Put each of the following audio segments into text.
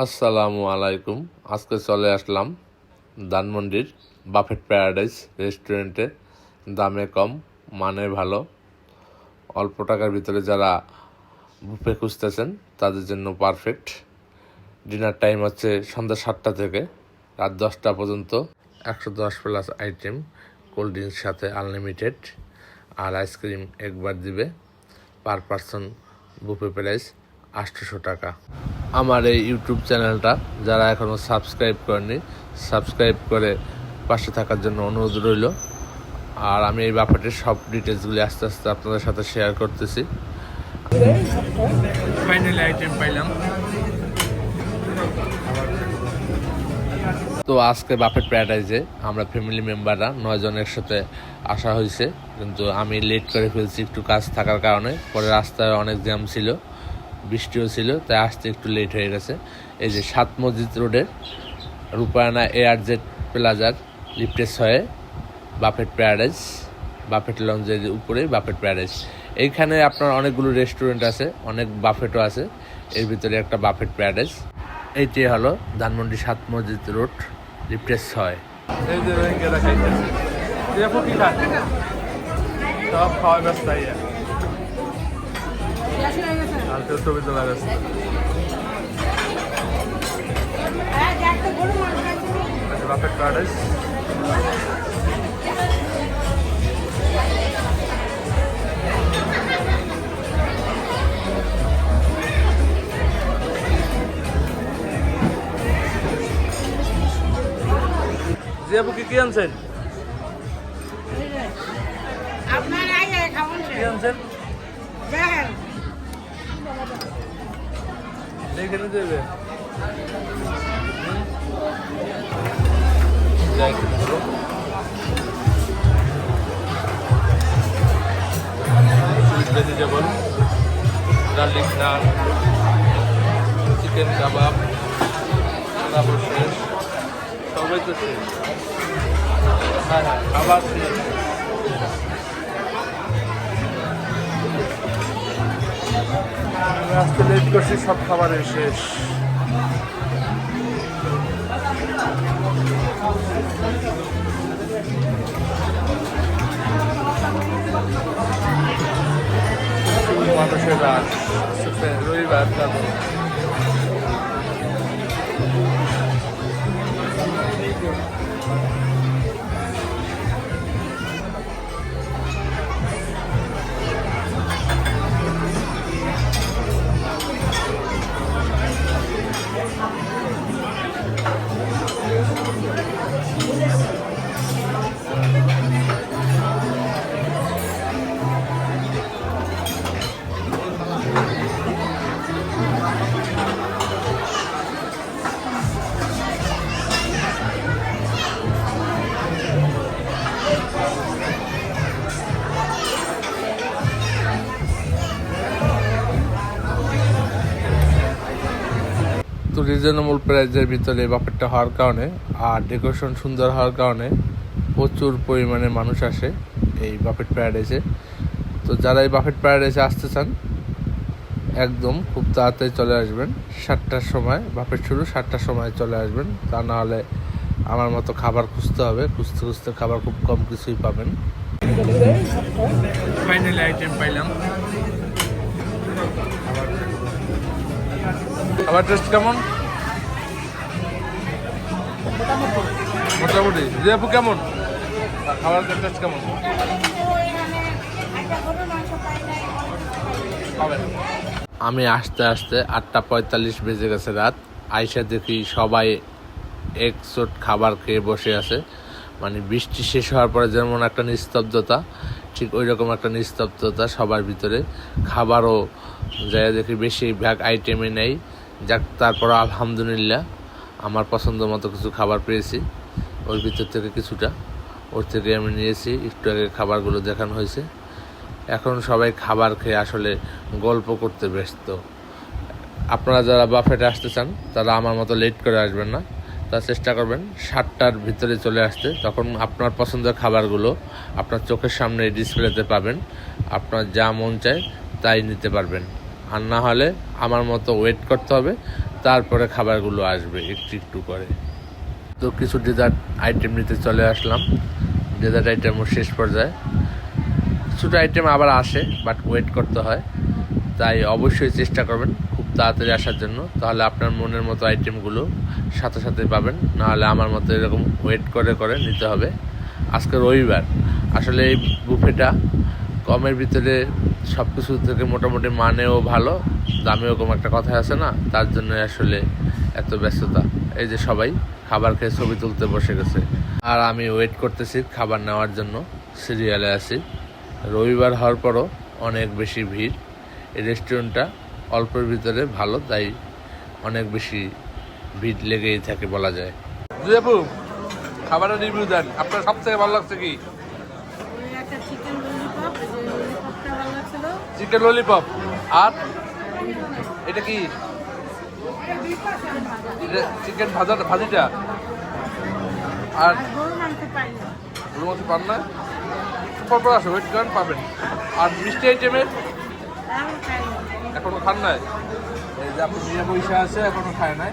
আসসালামু আলাইকুম। আজকে চলে আসলাম ধানমন্ডির বাফেট প্যারাডাইস রেস্টুরেন্টে। দামে কম মানে ভালো। অল্প টাকার ভিতরে যারা বুফে খুঁজতেছেন, তাদের জন্য পারফেক্ট। ডিনার টাইম হচ্ছে সন্ধ্যা সাতটা থেকে রাত দশটা পর্যন্ত। একশো দশ প্লাস আইটেম, কোল্ড ড্রিঙ্কস সাথে আনলিমিটেড। আর আইসক্রিম একবার দিবে পার পারসন বুফে প্রাইস আটশোশো টাকা। আমার এই ইউটিউব চ্যানেলটা যারা এখনও সাবস্ক্রাইব করেনি সাবস্ক্রাইব করে পাশে থাকার জন্য অনুরোধ রইল। আর আমি এই ব্যাপারটির সব ডিটেলসগুলি আস্তে আস্তে আপনাদের সাথে শেয়ার করতেছি। ফাইনালি আইটেম পাইলাম। তো আজকে বাপের প্যারাডাইজে আমরা ফ্যামিলি মেম্বাররা নয়জন একসাথে আসা হয়েছে। কিন্তু আমি লেট করে ফেলছি একটু কাজ থাকার কারণে। পরে রাস্তায় অনেক জ্যাম ছিল। বৃষ্টিও ছিল, তাই আসতে একটু লেট হয়ে গেছে। এই যে সাত মসজিদ রোডের রূপায়ণা এয়ার জেড প্লাজার লিফটেস হয়ে বাফেট প্যারাডাইজ বাফেট লঞ্চের উপরে বাফেট প্যারাডাইজ এইখানে আপনার অনেকগুলো রেস্টুরেন্ট আছে, অনেক বাফেটও আছে, এর ভিতরে একটা বাফেট প্যারাডাইজ এইটি হলো ধানমন্ডি সাত মসজিদ রোড লিফটেস ছয়। এই যে সব ব্যস্ত আর কেউ ছবি তোলা ব্যস্ত আচ্ছা বাপের প্যারাডাইস জি আপু কি কি আনছেন? আপনার আগে খাবুন কি আনছেন? এখানে দেবে যাই। Vegetable garlic naan chicken kebab তারপর শেষ সবাই তো শেষ হ্যাঁ হ্যাঁ আবার শেষ আমি আজকে লেট করছি সব খাবারের শেষ। মানুষের রাত। রবিবার তারপর। তো রিজনেবল প্রাইসের ভিতরে বাফেটটা হওয়ার কারণে আর ডেকোরেশন সুন্দর হওয়ার কারণে প্রচুর পরিমাণে মানুষ আসে এই বাফেট প্যারাডাইসে তো যারা এই বাফেট প্যারাডাইসে আসতে চান, একদম খুব তাড়াতাড়ি চলে আসবেন। সাতটার সময়, বাফেট শুরু, সাতটার সময় চলে আসবেন। তা না হলে আমার মতো খাবার খুঁজতে হবে। খুঁজতে খুঁজতে খাবার খুব কম কিছুই পাবেন। ফাইনালি আইটেম পাইলাম। খাবার টেস্ট কেমন? মোটামুটি। যে আপু কেমন খাবার টেস্ট কেমন? আমি আসতে আসতে আটটা পঁয়তাল্লিশ বেজে গেছে রাত। আইসা দেখি সবাই একচোট খাবার খেয়ে বসে আছে। মানে বৃষ্টি শেষ হওয়ার পরে যেমন একটা নিস্তব্ধতা, ঠিক ওই রকম একটা নিস্তব্ধতা সবার ভিতরে। খাবারও যাই দেখি বেশি ভাগ আইটেমে নেই। যাক, তারপর আলহামদুলিল্লাহ আমার পছন্দ মতো কিছু খাবার পেয়েছি। ওর ভিতর থেকে কিছুটা। ওর থেকে আমি নিয়েছি, একটু আগে খাবারগুলো দেখানো হয়েছে। এখন সবাই খাবার খেয়ে আসলে গল্প করতে ব্যস্ত। আপনারা যারা বাফেটে আসতে চান, তারা আমার মতো লেট করে আসবেন না। তা চেষ্টা করবেন, সাতটার ভিতরে চলে আসতে। তখন আপনার পছন্দের খাবারগুলো আপনার চোখের সামনে ডিসপ্লেতে পাবেন। আপনার যা মন চায়, তাই নিতে পারবেন। আর না হলে আমার মতো ওয়েট করতে হবে, তারপরে খাবারগুলো আসবে একটু একটু করে। তো কিছু ডেজার্ট আইটেম নিতে চলে আসলাম। ডেজার্ট আইটেমও শেষ পর্যায়ে। কিছুটা আইটেম আবার আসে বাট ওয়েট করতে হয়। তাই অবশ্যই চেষ্টা করবেন খুব তাড়াতাড়ি আসার জন্য। তাহলে আপনার মনের মতো আইটেমগুলো সাথে সাথে পাবেন। নাহলে আমার মতো এরকম ওয়েট করে করে নিতে হবে। আজকে রবিবার। আসলে এই বুফেটা কমের ভিতরে সব কিছু থেকে মোটামুটি মানেও ভালো, দামেও কম একটা কথা আছে না? তার জন্য আসলে এত ব্যস্ততা। এই যে সবাই খাবার খেয়ে ছবি তুলতে বসে গেছে। আর আমি ওয়েট করতেছি খাবার নেওয়ার জন্য। সিরিয়ালে আছি। রবিবার হওয়ার পরও অনেক বেশি ভিড়। এই রেস্টুরেন্টটা অল্পের ভিতরে ভালো, তাই অনেক বেশি ভিড় লেগেই থাকে বলা যায়। খাবারের রিভিউ দেন। আপনার সবথেকে ভালো লাগছে কি ওই একটা চিকেন ললিপপ যে ললিপপটা ভালো লাগছিল চিকেন ললিপপ আর এটা কি? চিকেন ভাজা, ভাজিটা? আর মধ্যে পান না? পরপর আসো ওয়েট করেন, পাবেন। আর মিষ্টি না এখনও খান নাই? এই যে আপনি নিয়ে বসে আছে, এখনও খায় নাই।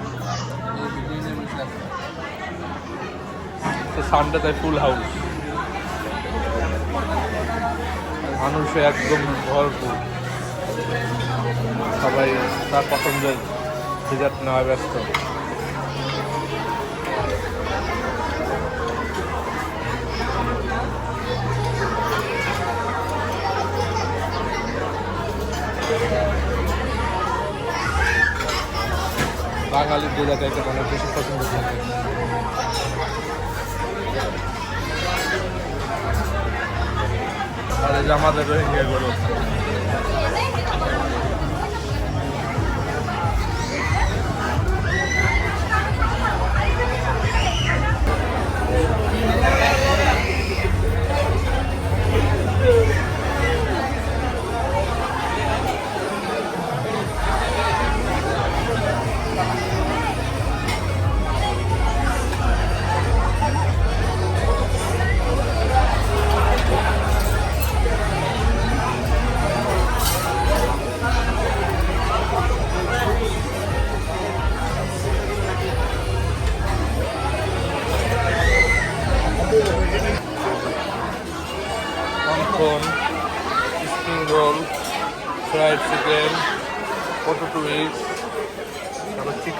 সানডে তাই ফুল হাউস মানুষে একদম ভরপুর। সবাই তার পছন্দের ডেজার্ট নেওয়া ব্যস্ত। বাঙালির ডেজার্ট আইটেম অনেক বেশি পছন্দ থাকে আর এই যে আমাদের রোহিঙ্গা গরু।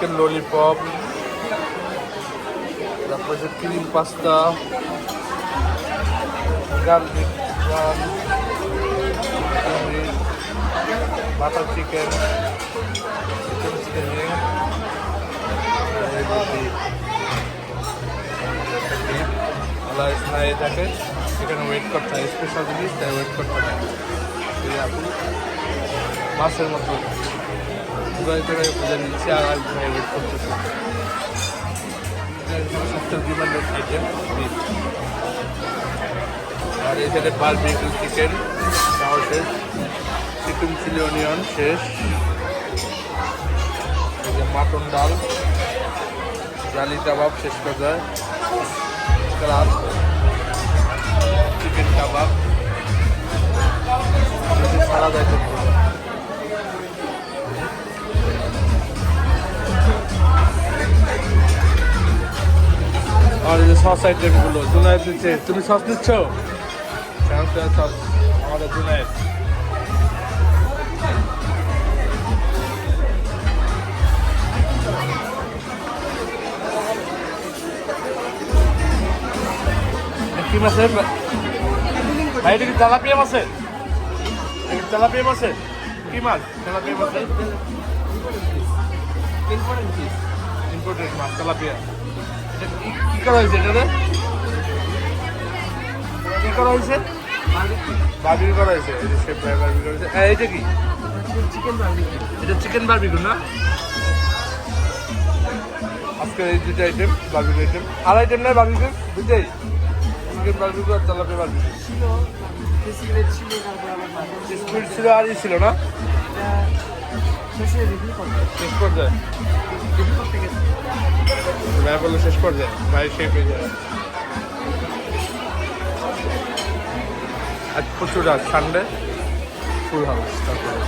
চিকেন ললিপপ তারপর যে cream pasta garlic butter chicken chicken chicken থাকে সেখানে ওয়েট করতে হয় স্পেশাল জিনিস তাই ওয়েট করতে হয়। মাছের মতো। ঘুরাই করে বুঝে নিচ্ছে আর ভাই ওয়েট করতেছে। আর এখানে বারবিকিউ চিকেন তাও শেষ। চিকেন চিলি অনিয়ন শেষ। মাটন ডাল। জালি কাবাব শেষ করে কালার চিকেন কাবাব। সারা যায় আর এই যে সস আইটেমগুলো জুনায়েদ নিচ্ছে তুমি সস নিচ্ছ সস আমাদের জুনায়েদ কি মাছের? ভাই এটা কি তেলাপিয়া মাছের? তেলাপিয়া মাছের? কি মাছ? তেলাপিয়া মাছের? ইম্পোর্টেড মাছ তেলাপিয়া। কি- করা হয়েছে এটাতে কি করা হয়েছে? বার্বিকিউ করা হয়েছে এই যে শেফ ভাই বার্বিকিউ করা হয়েছে। হ্যাঁ এটা কি? চিকেন বার্বিকিউ এটা চিকেন বার্বিকিউ না? আজকে এই দুটো আইটেম বার্বিকিউ আইটেম আর আইটেম নাই বার্বিকিউ? দুটাই চিকেন বার্বিকিউ আর তেলাপিয়া বার্বিকিউ। স্পিড ছিল আর ই ছিল না? শেষ পর্যায়ে? ভাই বলল শেষ পর্যায়ে। ভাই শেষ হয়ে যায়। আজ প্রচুর আজ সানডে ফুল হাউস তারপরে।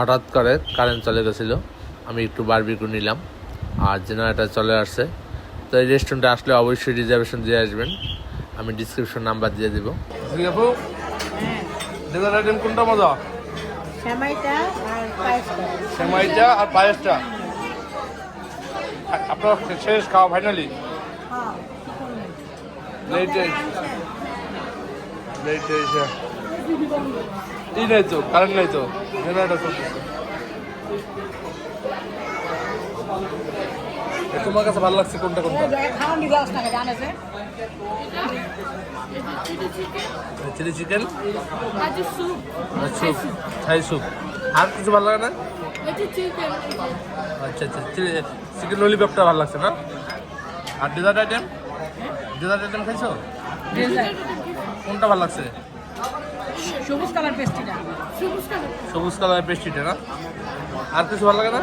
হঠাৎ করে কারেন্ট চলে গেছিল। আমি একটু বারবিকিউ নিলাম আর জেনারেটার চলে আসছে। তো এই রেস্টুরেন্টে আসলে অবশ্যই রিজার্ভেশন দিয়ে আসবেন। আমি ডিসক্রিপশন নাম্বার দিয়ে দেবো। আইটেম কোনটা মজা? সেমাইটা আর পায়েসটা। আর পায়েসটা। আপনার শেষ খাওয়া ফাইনালি ই নাই তো কারেন্ট নাই তো। জেনারেটর চলতেছে তোমার কাছে ভালো লাগছে কোনটা কোনটা? চিলি চিকেন আচ্ছা স্যুপ স্যুপ স্যুপ আর কিছু ভালো লাগে না? আচ্ছা আচ্ছা চিকেন ললিপপটা ভালো লাগছে না? আর ডেজার্ট আইটেম ডেজার্ট আইটেম খাইছো? কোনটা ভালো লাগছে? সবুজ কালার পেস্ট্রিটা সবুজ কালার। পেস্ট্রিটা না? আর কিছু ভালো লাগে না?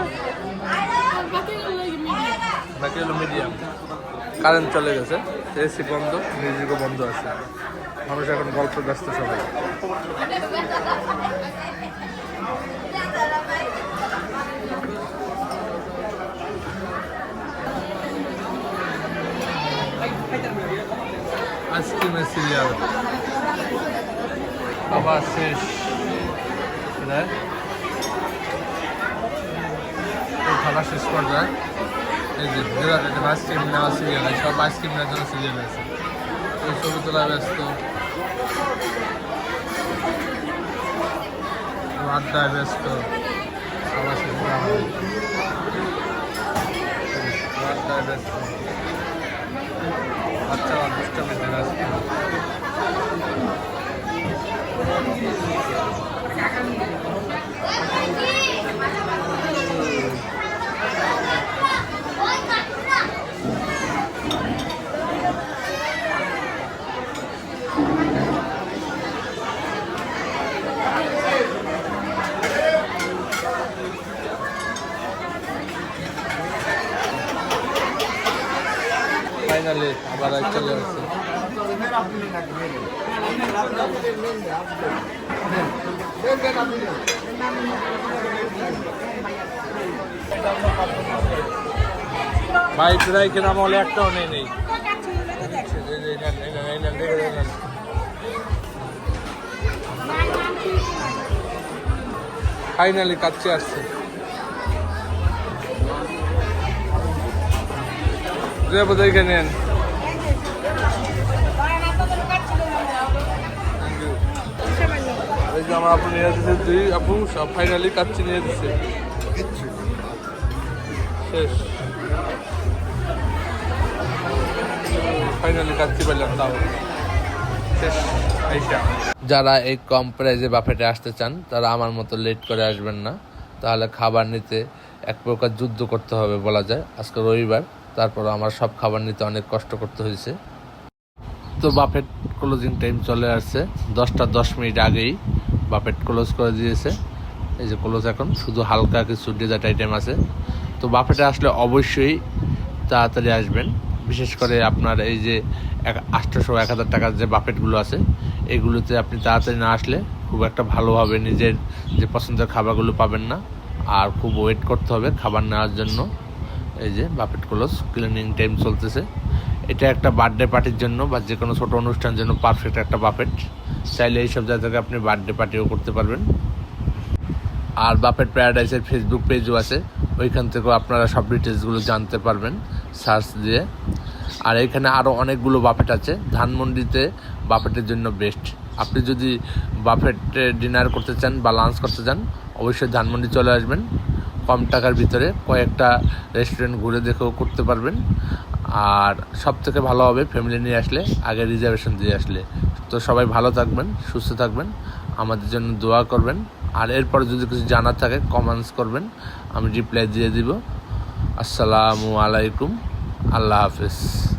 বাকি হলো মিডিয়াম কারেন্ট চলে গেছে। এসি বন্ধ মিউজিকও বন্ধ আছে। মানুষ এখন গল্প ব্যস্ত সবাই। আইসক্রিমের সিরিয়াল শেষ কোথায়? এই খাবার শেষ পর্যায়ে। এই যে যেটা আইসক্রিম নেওয়া সিরিয়াল সব আইসক্রিম নেওয়ার জন্য সিরিয়াল আছে। এই ছবি তোলা ব্যস্ত। আড্ডায় ব্যস্ত। খাবার শেষ হয়। আড্ডায় ব্যস্ত। বাচ্চারা দুষ্টামিতে ব্যস্ত ফাইনালি আবার এক চলে আসছে ভাই প্রায় কেনা মলে একটাও নেই নেই। ফাইনালি কাছে আসছে। যাব দেখে নেন। যে আমার আপু নিয়ে দুই আপু ফাইনালি কাচ্চি নিয়ে দিচ্ছে শেষ। ফাইনালি পেলাম তাও। শেষ যারা এই কম প্রাইজে বাফেটে আসতে চান, তারা আমার মতো লেট করে আসবেন না। তাহলে খাবার নিতে এক প্রকার যুদ্ধ করতে হবে বলা যায়। আজকে রবিবার, তারপর আমার সব খাবার নিতে অনেক কষ্ট করতে হয়েছে। তো বাফেট ক্লোজিং টাইম চলে আসছে, দশটা দশ মিনিট আগেই। বাফেট ক্লোজ করে দিয়েছে। এই যে ক্লোজ এখন, শুধু হালকা কিছু ডেজার্ট আইটেম আছে। তো বাফেটে আসলে অবশ্যই তাড়াতাড়ি আসবেন। বিশেষ করে আপনার এই যে আটশোশো এক হাজার টাকার যে বাফেটগুলো আছে, এগুলোতে আপনি তাড়াতাড়ি না আসলে খুব একটা ভালোভাবে নিজের যে পছন্দের খাবারগুলো পাবেন না। আর খুব ওয়েট করতে হবে খাবার নেওয়ার জন্য। এই যে বাফেট ক্লোজ ক্লিনিং টাইম চলতেছে। এটা একটা বার্থডে পার্টির জন্য বা যে কোনো ছোটো অনুষ্ঠানের জন্য পারফেক্ট একটা বাফেট চাইলে এইসব জায়গা থেকে আপনি বার্থডে পার্টিও করতে পারবেন। আর বাফেট প্যারাডাইসের ফেসবুক পেজও আছে। ওইখান থেকেও আপনারা সব ডিটেলসগুলো জানতে পারবেন সার্চ দিয়ে। আর এখানে আরও অনেকগুলো বাফেট আছে। ধানমন্ডিতে বাফেটের জন্য বেস্ট আপনি যদি বাফেটে ডিনার করতে চান বা লাঞ্চ করতে চান, অবশ্যই ধানমন্ডি চলে আসবেন। কম টাকার ভিতরে কয়েকটা রেস্টুরেন্ট ঘুরে দেখেও করতে পারবেন। আর সব থেকে ভালো হবে ফ্যামিলি নিয়ে আসলে, আগে রিজার্ভেশন দিয়ে আসলে। তো সবাই ভালো থাকবেন, সুস্থ থাকবেন, আমাদের জন্য দোয়া করবেন। আর এরপর যদি কিছু জানার থাকে কমেন্টস করবেন, আমি রিপ্লাই দিয়ে দিব। আসসালামু আলাইকুম, আল্লাহ হাফিজ।